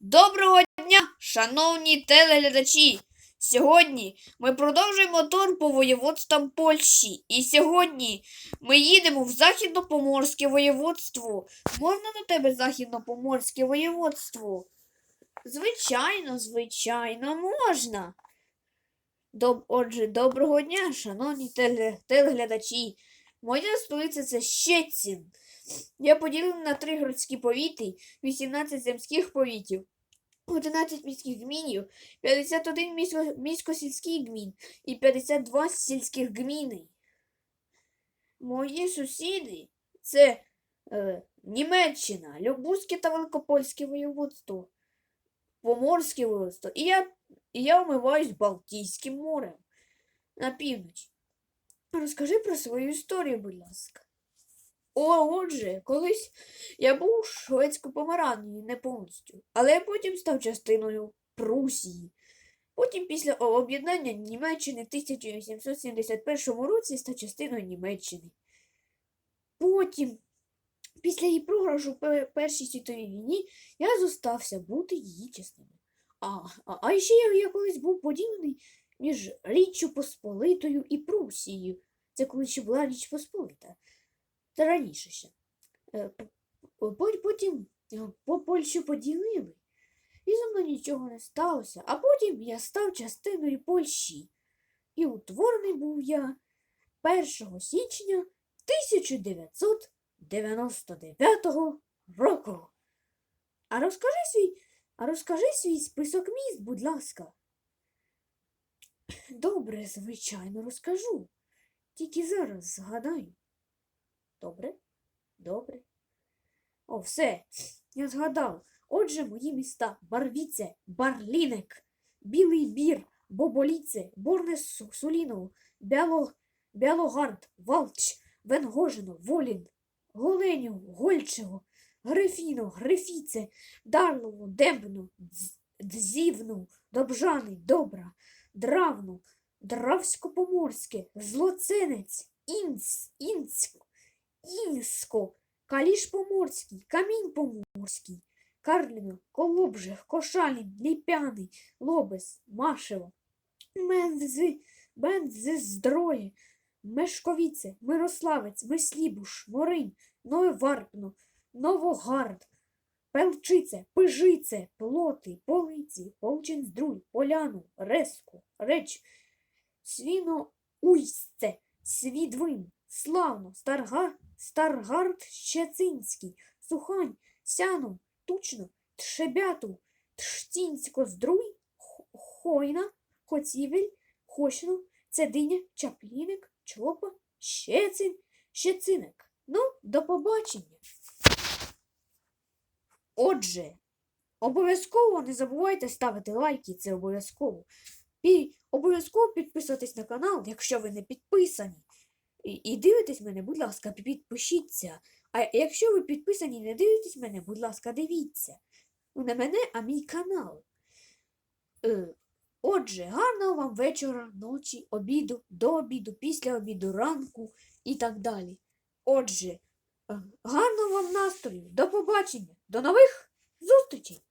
Доброго дня, шановні телеглядачі! Сьогодні ми продовжуємо тур по воєводствам Польщі. І сьогодні ми їдемо в Західно-Поморське воєводство. Можна до тебе Західно-Поморське воєводство? Звичайно, звичайно, можна. Доб... Отже, доброго дня, шановні теле... телеглядачі. Моя столиця це Щецін. Я поділений на три городські повіти, 18 земських повітів, 11 міських гмінів, 51 місько- місько-сільський гмін і 52 сільських гміни. Мої сусіди це е, Німеччина, Любузьке та Великопольське воєводство, Поморське воєводство. І я, і я вмиваюсь Балтійським морем на північ. Розкажи про свою історію, будь ласка. О, отже, колись я був шведсько-помаранній не повністю, але я потім став частиною Прусії. Потім, після об'єднання Німеччини в 1871 році став частиною Німеччини. Потім, після її програшу в Першій світовій війні, я зостався бути її частиною. А, а, а ще я, я колись був поділений між Річчю Посполитою і Прусією. Це коли ще була Річ Посполита. Та раніше ще. Е, Потім е, по Польщу поділили, і зо мною нічого не сталося. А потім я став частиною Польщі. І утворений був я 1 січня 1999 року. А розкажи свій, а розкажи свій список міст, будь ласка. Добре, звичайно, розкажу. Тільки зараз згадаю. Добре? Добре. О, все. Я згадав. Отже, мої міста Барвіце, Барлінек, Білий Бір, Боболіце, Борне Су- Суліново, Бяло, Бялогард, Валч, Венгожино, Волін, Голенів, Гольчево, Грифіно, Грифіце, Дарлово, Дембно, Дз- Дзівно, Добжани, Добра, Дравно, Дравсько-Поморське, Злоценець, Інц, Інцько, Інсько, Каліш Поморський, Камінь Поморський, Карліно, Колобжих, Кошалін, Ліпяний, Лобес, Машево, Мензи, Бензиздроє, Мешковіце, Мирославець, Мислібуш, Моринь, Нововарпно, Новогард, Пелчице, Пижице, Плоти, Полиці, Полчинздруй, Поляну, Реску, Реч, Свіноуйсце, Свідвин, Славно, Старга, Старгард Щецинський, Сухань, Сяно, Тучно, Тшебяту, Тштінсько, Здруй, Хойна, Хоцівель, Хощно, Цединя, Чапліник, Чопа, Щецин, Щециник. Ну, до побачення. Отже, обов'язково не забувайте ставити лайки, це обов'язково. І обов'язково підписуйтесь на канал, якщо ви не підписані. І, і дивитесь мене, будь ласка, підпишіться. А якщо ви підписані і не дивитесь мене, будь ласка, дивіться. Не мене, а мій канал. Е, отже, гарного вам вечора, ночі, обіду, до обіду, після обіду, ранку і так далі. Отже, гарного вам настрою, до побачення, до нових зустрічей!